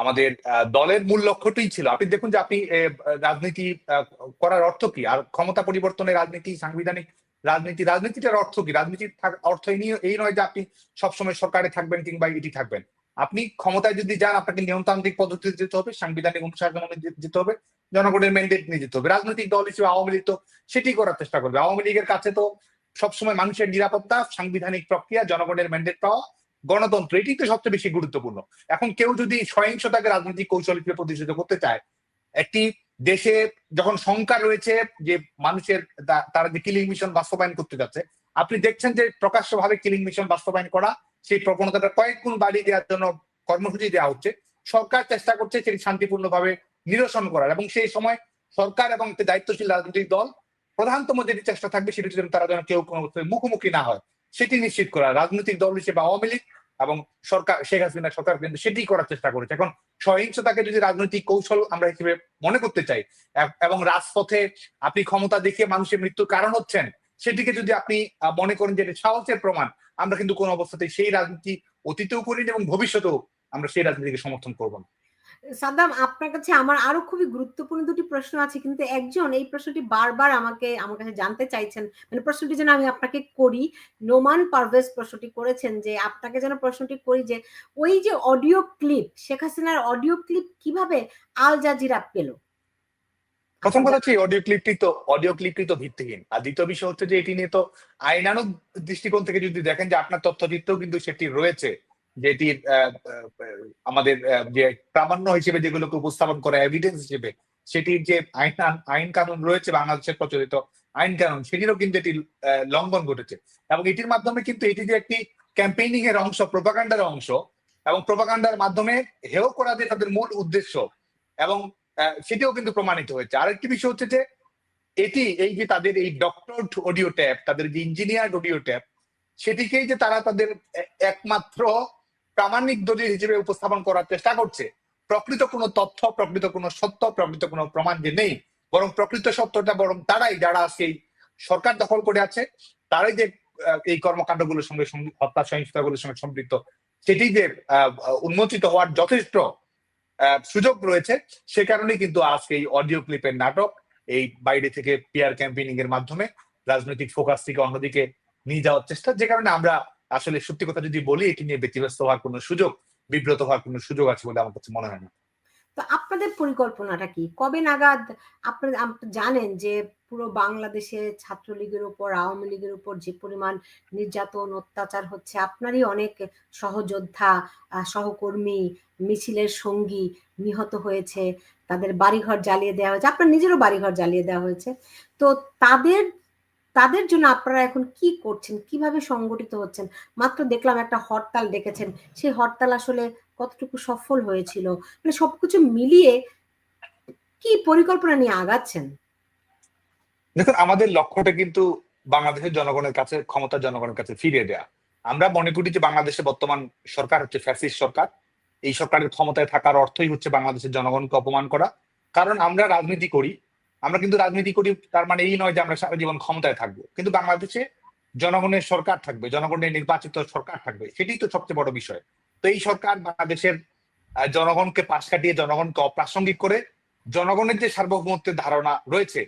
আমাদের দলের মূল লক্ষ্যটাই ছিল। আপনি দেখুন যে আপনি রাজনীতি করার অর্থ কি? আর ক্ষমতা পরিবর্তনের রাজনীতি, সাংবিধানিক রাজনীতি, রাজনীতিটার অর্থ কি? রাজনীতির অর্থ এই নিয়ে যে আপনি সবসময় সরকারে থাকবেন কিংবা এটি থাকবেন। আপনি ক্ষমতায় যদি যান, আপনাকে নিয়মতান্ত্রিক পদ্ধতিতে যেতে হবে, সাংবিধানিক অনুশাসন যেতে হবে, জনগণের ম্যান্ডেট নিয়ে যেতে হবে। রাজনৈতিক দল হিসেবে আওয়ামী লীগ তো সেটি করার চেষ্টা করবে। আওয়ামী লীগের কাছে তো সবসময় মানুষের নিরাপত্তা, সাংবিধানিক প্রক্রিয়া, জনগণের ম্যান্ডেট পাওয়া গণতন্ত্র এটি তো সবচেয়ে বেশি গুরুত্বপূর্ণ। এখন কেউ যদি সহিংসতাকে রাজনৈতিক কৌশল হিসেবে প্রতিষ্ঠিত করতে চায়, একটি দেশে যখন শঙ্কা রয়েছে যে মানুষের তারা যে কিলিং মিশন বাস্তবায়ন করতে যাচ্ছে, আপনি দেখছেন যে প্রকাশ্যভাবে কিলিং মিশন বাস্তবায়ন করা, সেই প্রবণতাটা কয়েক গুণ বাড়িয়ে দেওয়ার জন্য কর্মসূচি দেওয়া হচ্ছে। সরকার চেষ্টা করছে সেটি শান্তিপূর্ণভাবে নিরসন করার এবং সেই সময় সরকার এবং দায়িত্বশীল রাজনৈতিক দল প্রধানতম যেটি চেষ্টা থাকবে সেটি তারা যেন কেউ কোনো মুখোমুখি না হয়, সেটি নিশ্চিত করা। রাজনৈতিক দল হিসেবে আওয়ামী লীগ এবং সরকার, শেখ হাসিনা সরকার কিন্তু সেটি করার চেষ্টা করেছে। এখন সহিংসতাকে যদি রাজনৈতিক কৌশল আমরা হিসেবে মনে করতে চাই, এবং রাজপথে আপনি ক্ষমতা দেখিয়ে মানুষের মৃত্যুর কারণ হচ্ছেন, সেটিকে যদি আপনি মনে করেন যে সাহসের প্রমাণ, আমরা কিন্তু কোন অবস্থাতেই সেই রাজনীতি অতীতেও করিনি এবং ভবিষ্যতেও আমরা সেই রাজনীতিকে সমর্থন করব না। সাদ্দাম, আপনার কাছে আমার আরও খুবই গুরুত্বপূর্ণ দুটি প্রশ্ন আছে, কিন্তু একজন এই প্রশ্নটি বারবার আমাকে, আমার কাছে জানতে চাইছেন। মানে প্রশ্নটি যেন আমি আপনাকে করি। নোমান পারভেজ প্রশ্নটি করেছেন যে, আপনাকে যেন প্রশ্নটি করি যে, ওই যে অডিও ক্লিপ, শেখ হাসিনার অডিও ক্লিপ কীভাবে আল জাজিরা পেল? প্রথম কথা হচ্ছে অডিও ক্লিপটি তো, অডিও ক্লিপটি তো ভিত্তিহীন। আর দ্বিতীয় বিষয় হচ্ছে যে, এটি নিয়ে তো আইনানুগ দৃষ্টিকোণ থেকে যদি দেখেন যে, আপনার তথ্যচিত্রেও কিন্তু সেটি রয়েছে। আহ, আমাদের যে প্রামাণ্য হিসেবে যেগুলোকে উপস্থাপন করে এভিডেন্স হিসেবে সেটির যে আইন আইন কানুন রয়েছে বাংলাদেশের প্রচলিত আইন কানুন সেটিরও কিন্তু এটি লঙ্ঘন ঘটেছে। এবং এটির মাধ্যমে কিন্তু এটি যে একটি ক্যাম্পেইনিং এর অংশ প্রোপাগান্ডার অংশ এবং প্রোপাগান্ডার মাধ্যমে হেও করা যে তাদের মূল উদ্দেশ্য এবং সেটিও কিন্তু প্রমাণিত হয়েছে। আরেকটি বিষয় হচ্ছে যে এটি এই যে তাদের এই ডক্টর অডিও ট্যাপ তাদের যে ইঞ্জিনিয়ার অডিও ট্যাপ সেটিকেই যে তারা তাদের একমাত্র প্রামাণিক দলিল হিসেবে উপস্থাপন করার চেষ্টা করছে। প্রকৃত কোনো তথ্য, প্রকৃত কোনো সত্য, প্রকৃত কোনো প্রমাণ যে নেই, বরং প্রকৃত সত্যটা বরং তারাই, যারা সেই সরকার দখল করে আছে, তারাই যে এই কর্মকাণ্ডগুলোর সঙ্গে হত্যা সহিংসতাগুলোর সঙ্গে সম্পৃক্ত, সেটি যে উন্মোচিত হওয়ার যথেষ্ট সুযোগ রয়েছে, সে কারণে কিন্তু আজকে এই অডিও ক্লিপের নাটক, এই বাইরে থেকে পিয়ার ক্যাম্পেইনিং এর মাধ্যমে রাজনৈতিক ফোকাস থেকে অন্যদিকে নিয়ে যাওয়ার চেষ্টা, যে কারণে আমরা আসলে সত্যি কথা যদি বলি, এটি নিয়ে ব্যতিব্যস্ত হওয়ার কোনো সুযোগ, বিব্রত হওয়ার কোনো সুযোগ আছে বলে আমার কাছে মনে হয় না। তো আপনাদের পরিকল্পনাটা কি? কবে নাগাদ আপনারা জানেন যে পুরো বাংলাদেশে ছাত্রলীগের উপর, আওয়ামী লীগের উপর যে পরিমাণ নির্যাতন, অত্যাচার হচ্ছে, আপনারই অনেক সহযোদ্ধা সহকর্মী, মিছিলের সঙ্গী নিহত হয়েছে, তাদের বাড়িঘর জ্বালিয়ে দেওয়া হয়েছে, আপনার নিজেরও বাড়িঘর জ্বালিয়ে দেওয়া হয়েছে। তো তাদের তাদের জন্য আপনারা এখন কি করছেন? কীভাবে সংগঠিত হচ্ছেন? মাত্র দেখলাম একটা হরতাল ডেকেছেন। সেই হরতাল আসলে কতটুকু সফল হয়েছিল? মানে সবকিছু মিলিয়ে কি পরিকল্পনা নিয়ে আগাচ্ছেন? দেখুন, আমাদের লক্ষ্যটা কিন্তু বাংলাদেশের জনগণের কাছে ক্ষমতা জনগণের কাছে ফিরিয়ে দেয়া। আমরা মনে করি যে বাংলাদেশে বর্তমান সরকার হচ্ছে ফ্যাসিস্ট সরকার। এই সরকারের ক্ষমতায় থাকার অর্থই হচ্ছে বাংলাদেশের জনগণকে অপমান করা। কারণ আমরা রাজনীতি করি আমরা কিন্তু রাজনীতি করি, তার মানে এই নয় যে আমরা সারা জীবন ক্ষমতায় থাকব। কিন্তু বাংলাদেশে জনগণের সরকার থাকবে, জনগণের নির্বাচিত সরকার থাকবে, সেটাই তো সবচেয়ে বড় বিষয়। তো এই সরকার বাংলাদেশের জনগণকে পাশ কাটিয়ে জনগণকে অপ্রাসঙ্গিক করে, জনগণের যে সার্বভৌমত্বের ধারণা রয়েছে,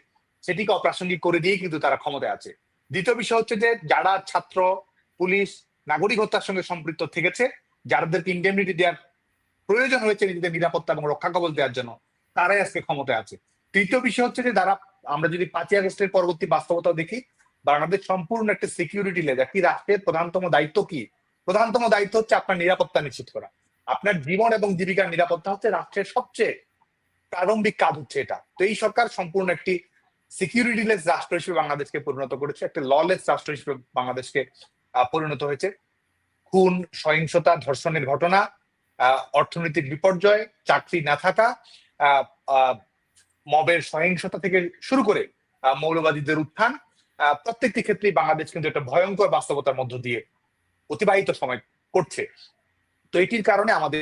সেটিকে অপ্রাসঙ্গিক করে দিয়ে কিন্তু তারা ক্ষমতায় আছে। দ্বিতীয় বিষয় হচ্ছে যে যারা ছাত্র, পুলিশ, নাগরিক হত্যার সঙ্গে সম্পৃক্ত থেকেছে, যাদেরকে ইন্ডেমনিটি দেওয়ার প্রয়োজন হয়েছে নিজেদের নিরাপত্তা এবং রক্ষা কবচ দেওয়ার জন্য, তারাই আজকে ক্ষমতায় আছে। তৃতীয় বিষয় হচ্ছে যে যারা আমরা যদি পাঁচই আগস্টের পরবর্তী বাস্তবতা দেখি, বাংলাদেশ সম্পূর্ণ একটা সিকিউরিটি লেজ কি রাষ্ট্রের প্রধানতম দায়িত্ব কি? প্রধানতম দায়িত্ব হচ্ছে আপনার নিরাপত্তা নিশ্চিত করা। আপনার জীবন এবং জীবিকার নিরাপত্তা হচ্ছে রাষ্ট্রের সবচেয়ে প্রারম্ভিক কাজ হচ্ছে এটা। তো এই সরকার সম্পূর্ণ একটি সিকিউরিটিলেস রাষ্ট্র হিসেবে বাংলাদেশকে পরিণত করেছে, একটা ললেস রাষ্ট্র হিসেবে বাংলাদেশকে পরিণত হয়েছে। খুন, সহিংসতা, ধর্ষণের ঘটনা অর্থনৈতিক বিপর্যয়, চাকরি না থাকা মবের সহিংসতা থেকে শুরু করে মৌলবাদীদের উত্থান প্রত্যেকটি ক্ষেত্রেই বাংলাদেশ কিন্তু একটা ভয়ঙ্কর বাস্তবতার মধ্য দিয়ে অতিবাহিত সময় করছে। তো এটির কারণে আমাদের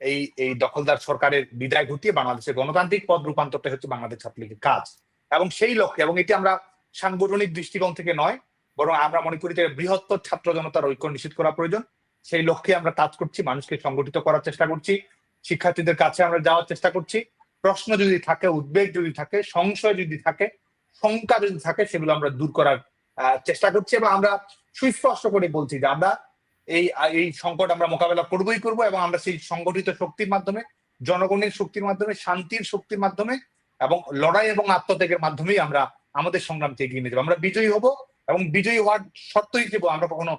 এই এই দখলদার সরকারের বিদায় ঘটিয়ে বাংলাদেশের গণতান্ত্রিক পদ রূপান্তরটা হচ্ছে বাংলাদেশ ছাত্রলীগের কাজ। এবং সেই লক্ষ্যে, এবং এটি আমরা সাংগঠনিক দৃষ্টিকোণ থেকে নয়, বরং আমরা মনে করি যে বৃহত্তর ছাত্র জনতার ঐক্য নিশ্চিত করা প্রয়োজন। সেই লক্ষ্যে আমরা কাজ করছি, মানুষকে সংগঠিত করার চেষ্টা করছি, শিক্ষার্থীদের কাছে আমরা যাওয়ার চেষ্টা করছি। প্রশ্ন যদি থাকে, উদ্বেগ যদি থাকে, সংশয় যদি থাকে, শঙ্কা যদি থাকে, সেগুলো আমরা দূর করার চেষ্টা করছি এবং আমরা সুস্পষ্ট করে বলছি যে আমরা এই এই সংকট আমরা মোকাবেলা করবই করব এবং আমরা সেই সংগঠিত শক্তির মাধ্যমে, জনগণের শক্তির মাধ্যমে, শান্তির শক্তির মাধ্যমে এবং লড়াই এবং আত্মত্যাগের মাধ্যমেই আমরা আমাদের সংগ্রামকে এগিয়ে নিয়ে যাব আমরা বিজয়ী হব এবং বিজয়ী হওয়ার শর্ত হিসেবে আমরা কখনো,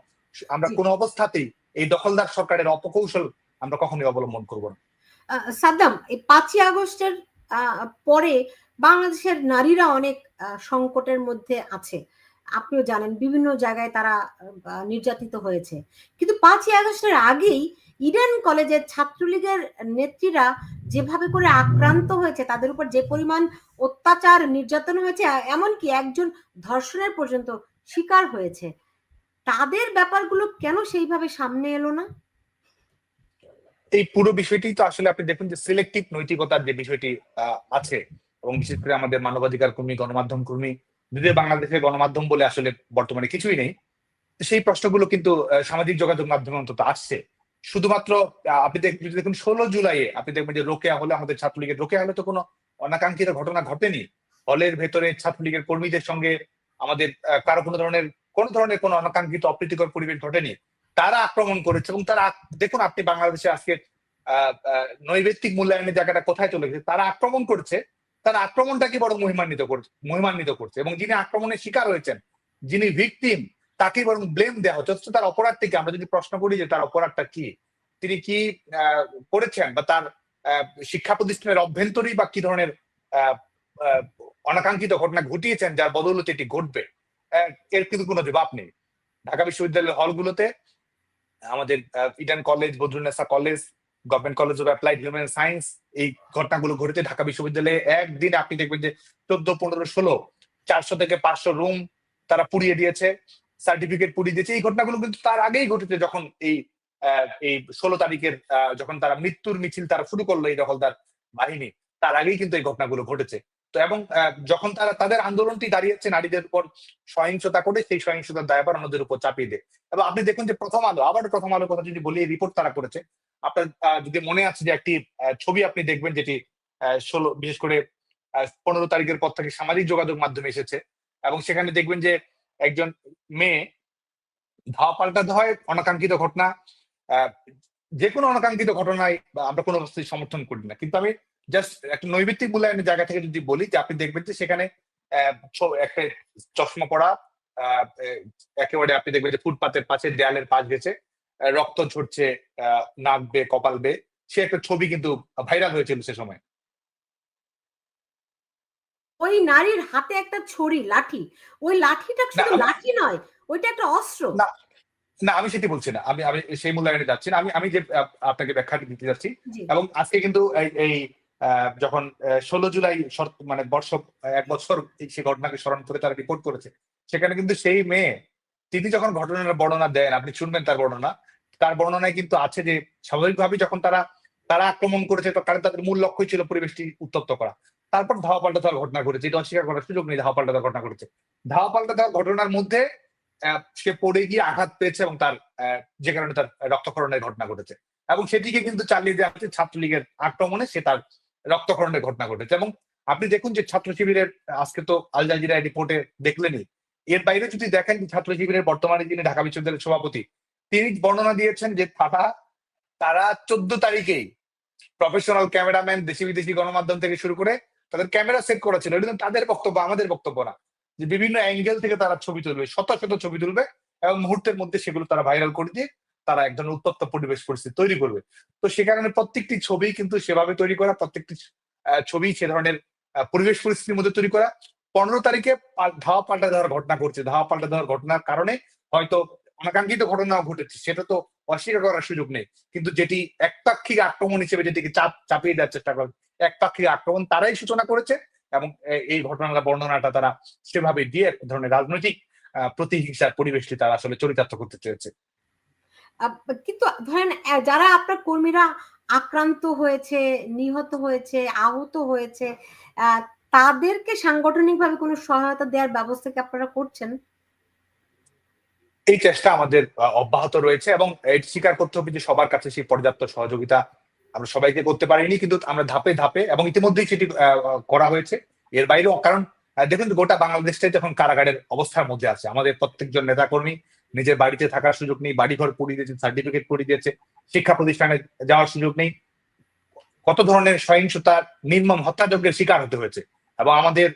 আমরা। কোনো অবস্থাতেই এই দখলদার সরকারের অপকৌশল আমরা কখনোই অবলম্বন করব না সাদ্দাম, এই পাঁচই আগস্টের পরে বাংলাদেশের নারীরা অনেক সংকটের মধ্যে আছে। আপনিও জানেন, বিভিন্ন জায়গায় তারা নির্যাতিত হয়েছে। কিন্তু পাঁচই আগস্টের আগেই ইডেন কলেজের ছাত্রলীগের নেত্রীরা যেভাবে করে আক্রান্ত হয়েছে, তাদের উপর যে পরিমাণ অত্যাচার, নির্যাতন হয়েছে, এমনকি একজন ধর্ষণের পর্যন্ত শিকার হয়েছে, তাদের ব্যাপারগুলো কেন সেইভাবে সামনে এলো না? এই পুরো বিষয়টি তো আসলে আপনি দেখুন যে সিলেক্টিভ নৈতিকতার যে বিষয়টি আছে এবং বিশেষ করে আমাদের মানবাধিকার কর্মী, গণমাধ্যম কর্মী যদিও বাংলাদেশের গণমাধ্যম বলে আসলে বর্তমানে কিছুই নেই। সেই প্রশ্নগুলো কিন্তু সামাজিক যোগাযোগ মাধ্যমে অন্তত আসছে। শুধুমাত্র আপনি যদি দেখুন ষোলো জুলাইয়ে আপনি দেখবেন যে রোকেয়া হলে আমাদের ছাত্রলীগের, রোকেয়া হলে তো কোনো অনাকাঙ্ক্ষিত ঘটনা ঘটেনি। হলের ভেতরে ছাত্রলীগের কর্মীদের সঙ্গে আমাদের কারও কোনো ধরনের কোনো ধরনের কোনো অনাকাঙ্ক্ষিত অপ্রীতিকর পরিবেশ ঘটেনি। তারা আক্রমণ করেছে এবং তারা দেখুন, আপনি বাংলাদেশে আজকে নৈবেত্তিক মূল্যায়নের জায়গাটা কোথায় চলে গেছে, তারা আক্রমণ করছে, তারা আক্রমণটাকে বড় মহিমান্বিত করছে মহিমান্বিত করছে এবং যিনি আক্রমণের শিকার হয়েছেন, যিনি ভিকটিম তাকে বরং ব্লেম দেওয়া হচ্ছে, অথচ তার অপরাধটিকে আমরা যদি প্রশ্ন করি যে তার অপরাধটা কি, তিনি কি করেছেন বা তার শিক্ষা প্রতিষ্ঠানের অভ্যন্তরী বা কি ধরনের অনাকাঙ্ক্ষিত ঘটনা ঘটিয়েছেন, যার বদৌলতে এটি ঘটবে এর কিন্তু কোনো জবাব নেই। ঢাকা বিশ্ববিদ্যালয়ের হলগুলোতে আমাদের Eden college Badrunnesa college government college of applied human science এই ঘটনাগুলো ঘটেছে ঢাকা বিশ্ববিদ্যালয়ে। একদিন আপনি দেখবেন যে চোদ্দ, পনেরো, ষোলো, চারশো থেকে পাঁচশো রুম তারা পুড়িয়ে দিয়েছে সার্টিফিকেট পুড়িয়ে দিয়েছে। এই ঘটনাগুলো কিন্তু তার আগেই ঘটেছে যখন এই এই ষোলো তারিখের যখন তারা মৃত্যুর মিছিল তারা শুরু করল এই দখলদার বাহিনী। তার আগেই কিন্তু এই ঘটনাগুলো ঘটেছে। তো এবং যখন তারা, তাদের আন্দোলনটি দাঁড়িয়েছে নারীদের উপর সহিংসতা করে, সেই সহিংসতার দায়ভার অন্যদের উপর চাপিয়ে দেয়। এবং আপনি দেখুন যে প্রথম আলো, আবার প্রথম আলোর কথা যদি বলি রিপোর্ট তারা করেছে। আপনার যদি মনে আছে যে একটি ছবি আপনি দেখবেন যেটি ষোলো, বিশেষ করে পনেরো তারিখের পর থেকে সামাজিক যোগাযোগ মাধ্যমে এসেছে এবং সেখানে দেখবেন যে একজন মেয়ে ধাওয়া পাল্টাতে হয় অনাকাঙ্ক্ষিত ঘটনা যে কোনো অনাকাঙ্ক্ষিত ঘটনায় বা আমরা কোনো অবস্থায় সমর্থন করি না। কিন্তু আমি জাস্ট একটা নৈবিত্তিক মূল্যায়নের জায়গা থেকে যদি বলি যে আপনি দেখবেন যে সেখানে একটা চশমা পড়া একেবারে আপনি দেখবেন যে ফুটপাতের পাশে দেয়ালের পাশ গেছে রক্ত ঝরছে আহ, নাক বে কপাল বে সে একটা ছবি কিন্তু ভাইরাল হয়েছিল সে সময়। ওই নারীর হাতে একটা ছড়ি লাঠি। ওই লাঠিটা শুধু লাঠি নয় ওইটা একটা অস্ত্র। না, আমি সেটি বলছি না। আমি আমি সেই মূল্যায়নে যাচ্ছি না। আমি আমি যে আপনাকে ব্যাখ্যা দিতে যাচ্ছি এবং আজকে কিন্তু এই যখন ষোলো জুলাই মানে বর্ষ এক বছর সে ঘটনাকে স্মরণ করে তারা রিপোর্ট করেছে সেখানে কিন্তু সেই মেয়ে তিনি যখন ঘটনার বর্ণনা দেন আপনি শুনবেন তার বর্ণনা তার বর্ণনায় কিন্তু আছে যে স্বাভাবিকভাবে যখন তারা তারা আক্রমণ করেছে তো কারণ তাদের মূল লক্ষ্যই ছিল পরিবেশটি উত্তপ্ত করা। তারপর ধাওয়া পাল্টা ঘটনা ঘটেছে এটা অস্বীকার করার সুযোগ নেই ধাওয়া পাল্টা ঘটনা ঘটেছে। ধাওয়া পাল্টা ঘটনার মধ্যে সে পড়ে গিয়ে আঘাত পেয়েছে এবং তার যে কারণে তার রক্তক্ষরণের ঘটনা ঘটেছে। এবং সেটিকে কিন্তু চালিয়ে দেওয়া হচ্ছে ছাত্রলীগের আক্রমণে সে তার রক্তক্ষরণের ঘটনা ঘটেছে। এবং আপনি দেখুন যে ছাত্র শিবিরের, আজকে তো আল জাজিরা রিপোর্টে দেখলেনই, এর বাইরে যদি দেখেন ছাত্র শিবিরের বর্তমানে যিনি ঢাকা বিশ্ববিদ্যালয়ের সভাপতি, তিনি বর্ণনা দিয়েছেন যে তারা তারা চোদ্দ তারিখেই প্রফেশনাল ক্যামেরাম্যান দেশি বিদেশি গণমাধ্যম থেকে শুরু করে তাদের ক্যামেরা সেট করা ছিল। এটা তাদের বক্তব্য, আমাদের বক্তব্য না। যে বিভিন্ন অ্যাঙ্গেল থেকে তারা ছবি তুলবে শত শত ছবি তুলবে এবং মুহূর্তের মধ্যে সেগুলো তারা ভাইরাল করে দিয়ে তারা এক ধরনের উত্তপ্ত পরিবেশ পরিস্থিতি তৈরি করবে। তো সে কারণে প্রত্যেকটি ছবি কিন্তু সেভাবে তৈরি করা, প্রত্যেকটি ছবি সে ধরনের পরিবেশ পরিস্থিতির মধ্যে তৈরি করা। পনেরো তারিখে ধাওয়া পাল্টা দেওয়ার ঘটনা ঘটছে। ধাওয়া পাল্টা দেওয়ার ঘটনার কারণে হয়তো অনাকাঙ্ক্ষিত ঘটনাও ঘটেছে। সেটা তো অস্বীকার করার সুযোগ নেই। কিন্তু যেটি একপাক্ষিক আক্রমণ হিসেবে যেটিকে চাপ, চাপিয়ে দেওয়ার চেষ্টা করে, একপাক্ষিক আক্রমণ তারাই সূচনা করেছে। এবং এই ঘটনার বর্ণনাটা তারা সেভাবে দিয়ে এক ধরনের রাজনৈতিক প্রতিহিংসার পরিবেশটি তারা আসলে চরিতার্থ করতে চেয়েছে। কিন্তু ধরেন যারা আপনার কর্মীরা আক্রান্ত হয়েছে নিহত হয়েছে আহত হয়েছে তাদেরকে সাংগঠনিকভাবে কোনো সহায়তা দেওয়ার ব্যবস্থা কি আপনারা করছেন? এই চেষ্টা আমাদের অব্যাহত রয়েছে এবং এটি স্বীকার করতে হবে যে সবার কাছে সেই পর্যাপ্ত সহযোগিতা আমরা সবাইকে করতে পারিনি, কিন্তু আমরা ধাপে ধাপে এবং ইতিমধ্যেই সেটি করা হয়েছে। এর বাইরেও, কারণ দেখুন, গোটা বাংলাদেশটাই এখন কারাগারের অবস্থার মধ্যে আছে। আমাদের প্রত্যেকজন নেতাকর্মী নিজের বাড়িতে থাকার সুযোগ নেই, বাড়িঘর পড়িয়ে দিয়েছে সার্টিফিকেট পড়িয়ে দিয়েছে, শিক্ষা প্রতিষ্ঠানে যাওয়ার সুযোগ নেই। কত ধরনের সহিংসতা, নির্মম হত্যাযজ্ঞের শিকার হতে হয়েছে। এবং আমাদের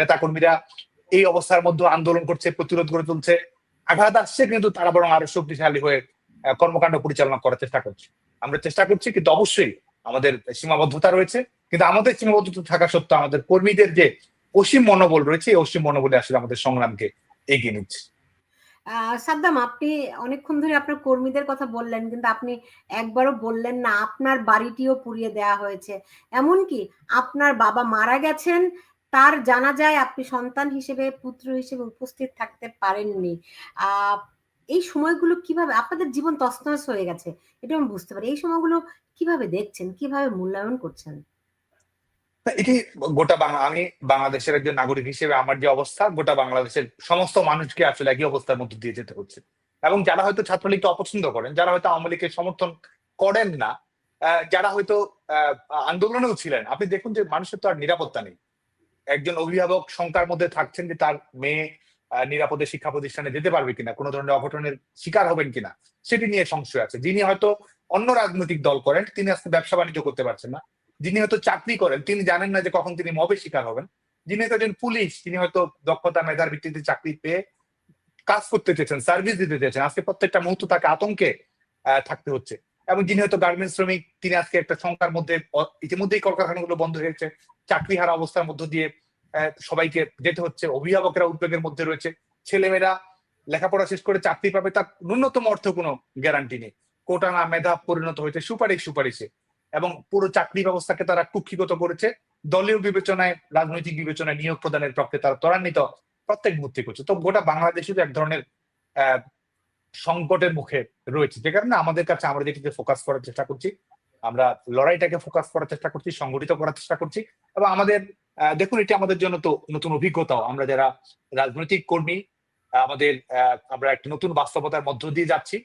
নেতাকর্মীরা এই অবস্থার মধ্যে আন্দোলন করছে, প্রতিরোধ করে তুলছে, আঘাত আসছে, কিন্তু তারা বরং আরও শক্তিশালী হয়ে কর্মকাণ্ড পরিচালনা করার চেষ্টা করছে। আমরা চেষ্টা করছি কিন্তু অবশ্যই আমাদের সীমাবদ্ধতা রয়েছে। কিন্তু আমাদের সীমাবদ্ধতা থাকা সত্ত্বেও আমাদের কর্মীদের যে অসীম মনোবল রয়েছে, এই অসীম মনোবলে আসলে আমাদের সংগ্রামকে এগিয়ে নিচ্ছে। সাদ্দাম, আপনি অনেকক্ষণ ধরে আপনার কর্মীদের কথা বললেন, কিন্তু আপনি একবারও বললেন না, আপনার বাড়িটিও পুড়িয়ে দেওয়া হয়েছে। এমনকি আপনার বাবা মারা গেছেন, তার জানা যায় আপনি সন্তান হিসেবে, পুত্র হিসেবে উপস্থিত থাকতে পারেননি। আহ এই সময়গুলো কীভাবে, আপনাদের জীবন তছনছ হয়ে গেছে, এটা আমি বুঝতে পারি। এই সময়গুলো কীভাবে দেখছেন, কীভাবে মূল্যায়ন করছেন? এটি গোটা বাংলা, আমি বাংলাদেশের একজন নাগরিক হিসেবে আমার যে অবস্থা, গোটা বাংলাদেশের সমস্ত মানুষকে আসলে একই অবস্থার মধ্যে দিয়ে যেতে হচ্ছে। এবং যারা হয়তো ছাত্রলীগকে অপছন্দ করেন, যারা হয়তো আওয়ামী লীগকে সমর্থন করেন না যারা হয়তো আন্দোলনেও ছিলেন, আপনি দেখুন যে মানুষের তো আর নিরাপত্তা নেই। একজন অভিভাবক শঙ্কার মধ্যে থাকছেন যে তার মেয়ে নিরাপদে শিক্ষা প্রতিষ্ঠানে যেতে পারবে কিনা, কোনো ধরনের অঘটনের শিকার হবেন কিনা, সেটি নিয়ে সংশয় আছে। যিনি হয়তো অন্য রাজনৈতিক দল করেন, তিনি আজকে ব্যবসা বাণিজ্য করতে পারছেন না। যিনি হয়তো চাকরি করেন, তিনি জানেন না যে কখন তিনি মবে শিকার হবেন। যিনি হয়তো একজন পুলিশ, তিনি হয়তো দক্ষতা, মেধার ভিত্তিতে চাকরি পেয়ে কাজ করতে চেয়েছেন সার্ভিস দিতে চেয়েছেন। আজকে প্রত্যেকটা মুহূর্ত তাকে আতঙ্কে থাকতে হচ্ছে। এবং যিনি হয়তো গার্মেন্টস শ্রমিক, তিনি আজকে একটা সংখ্যার মধ্যে, ইতিমধ্যেই কলকারখানাগুলো বন্ধ হয়েছে। চাকরি হারা অবস্থার মধ্য দিয়ে সবাইকে যেতে হচ্ছে। অভিভাবকেরা উদ্বেগের মধ্যে রয়েছে। ছেলেমেয়েরা লেখাপড়া শেষ করে চাকরি পাবে, তার ন্যূনতম অর্থ কোনো গ্যারান্টি নেই। কোটা না মেধা পরিণত হয়েছে, সুপারিশ, সুপারিশে। এবং পুরো চাকরি ব্যবস্থাকে তারা কুক্ষিগত করেছে। দলীয় বিবেচনায়, রাজনৈতিক বিবেচনায় নিয়োগ প্রদানের পক্ষে তারা ত্বরান্বিত, প্রত্যেক মুহূর্তে করছে। তো গোটা বাংলাদেশে এক ধরনের সংকটের মুখে রয়েছে। যে কারণে আমাদের কাছে আমরা যেটিতে ফোকাস করার চেষ্টা করছি, আমরা লড়াইটাকে ফোকাস করার চেষ্টা করছি, সংগঠিত করার চেষ্টা করছি। এবং আমাদের দেখুন, এটি আমাদের জন্য তো নতুন অভিজ্ঞতাও। আমরা যারা রাজনৈতিক কর্মী আমাদের আমরা একটা নতুন বাস্তবতার মধ্য দিয়ে যাচ্ছি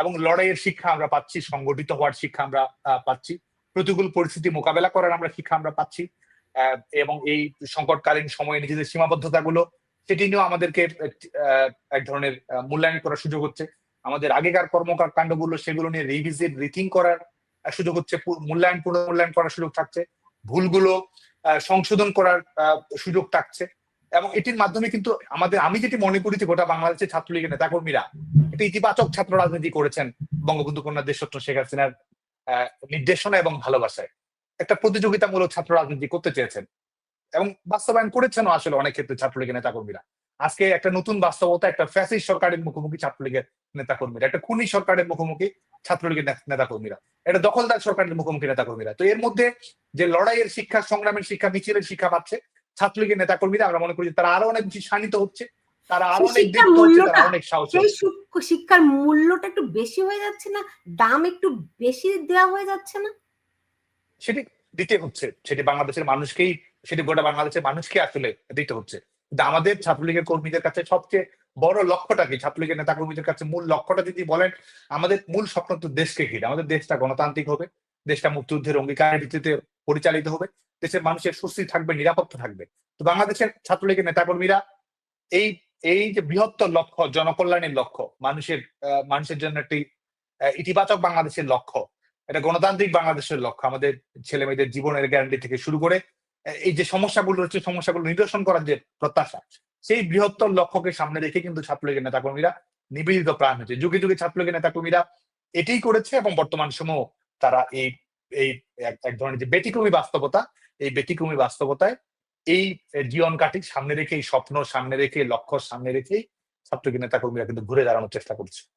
এবং লড়াইয়ের শিক্ষা আমরা পাচ্ছি, সংগঠিত হওয়ার শিক্ষা আমরা পাচ্ছি, প্রতিকূল পরিস্থিতি মোকাবেলা করার আমরা শিক্ষা আমরা পাচ্ছি এবং এই সংকটকালীন সময়ে নিজেদের সীমাবদ্ধতাগুলো, সেটি নিয়েও আমাদেরকে এক ধরনের মূল্যায়ন করার সুযোগ হচ্ছে। আমাদের আগেকার কর্মকাণ্ডগুলো, সেগুলো নিয়ে রিভিজিট রিথিং করার সুযোগ হচ্ছে মূল্যায়ন, পুনর্মূল্যায়ন করার সুযোগ থাকছে। ভুলগুলো সংশোধন করার সুযোগ থাকছে। এবং এটির মাধ্যমে কিন্তু আমাদের, আমি যেটি মনে করি যে গোটা বাংলাদেশের ছাত্রলীগের নেতাকর্মীরা একটা ইতিবাচক ছাত্র রাজনীতি করেছেন বঙ্গবন্ধু কন্যা দেশরত্ন শেখ হাসিনার নির্দেশনা এবং ভালোবাসায়। একটা প্রতিযোগিতামূলক ছাত্র রাজনীতি করতে চেয়েছেন। এবং বাস্তবায়ন করেছেন আসলে অনেক ক্ষেত্রে ছাত্রলীগের নেতাকর্মীরা। আজকে একটা নতুন বাস্তবতা একটা ফ্যাসিস্ট সরকারের মুখোমুখি ছাত্রলীগের নেতাকর্মীরা একটা খুনি সরকারের মুখোমুখি ছাত্রলীগের নেতাকর্মীরা এটা দখলদার সরকারের মুখোমুখি নেতাকর্মীরা। তো এর মধ্যে যে লড়াইয়ের শিক্ষা সংগ্রামের শিক্ষা মিছিলের শিক্ষা পাচ্ছে ছাত্রলীগের নেতাকর্মীরা আমরা মনে করি তারা আরও অনেক বেশি শানিত হচ্ছে তারা আরও অনেক তারা অনেক সাহসী শিক্ষার মূল্যটা একটু বেশি হয়ে যাচ্ছে না? দাম একটু বেশি দেওয়া হয়ে যাচ্ছে না? সেটি দিতে হচ্ছে সেটি বাংলাদেশের মানুষকেই সেটি গোটা বাংলাদেশের মানুষকে আসলে দিতে হচ্ছে। আমাদের ছাত্রলীগের কর্মীদের কাছে সবচেয়ে বড় লক্ষ্যটা কি? ছাত্রলীগের নেতা কর্মীদের কাছে মূল লক্ষ্যটা যদি বলেন, আমাদের মূল স্বপ্ন তো দেশকে ঘিরে। আমাদের দেশটা গণতান্ত্রিক হবে, দেশটা মুক্তিযুদ্ধের অঙ্গীকারের ভিত্তিতে পরিচালিত হবে, দেশের মানুষের সুস্থি থাকবে, নিরাপত্তা থাকবে। তো বাংলাদেশের ছাত্রলীগের নেতাকর্মীরা এই এই যে বৃহত্তর লক্ষ্য, জনকল্যাণের লক্ষ্য, মানুষের মানুষের জন্য একটি ইতিবাচক বাংলাদেশের লক্ষ্য, এটা গণতান্ত্রিক বাংলাদেশের লক্ষ্য। আমাদের ছেলে মেয়েদের জীবনের গ্যারান্টি থেকে শুরু করে এই যে সমস্যাগুলো রয়েছে, সমস্যাগুলো নিরসন করার যে প্রত্যাশা, সেই বৃহত্তর লক্ষ্যকে সামনে রেখে কিন্তু ছাত্রলীগের নেতাকর্মীরা নিবেদিত প্রাণ হয়েছে। যুগে যুগে ছাত্রলীগের নেতাকর্মীরা এটাই করেছে এবং বর্তমান সময় তারা এই এই এক- ধরনের যে ব্যতিক্রমী বাস্তবতা, এই ব্যতিক্রমী বাস্তবতায় এই জীবন কাটি সামনে রেখে, এই স্বপ্ন সামনে রেখে, লক্ষ্য সামনে রেখেই ছাত্রলীগের নেতাকর্মীরা কিন্তু ঘুরে দাঁড়ানোর চেষ্টা করছে।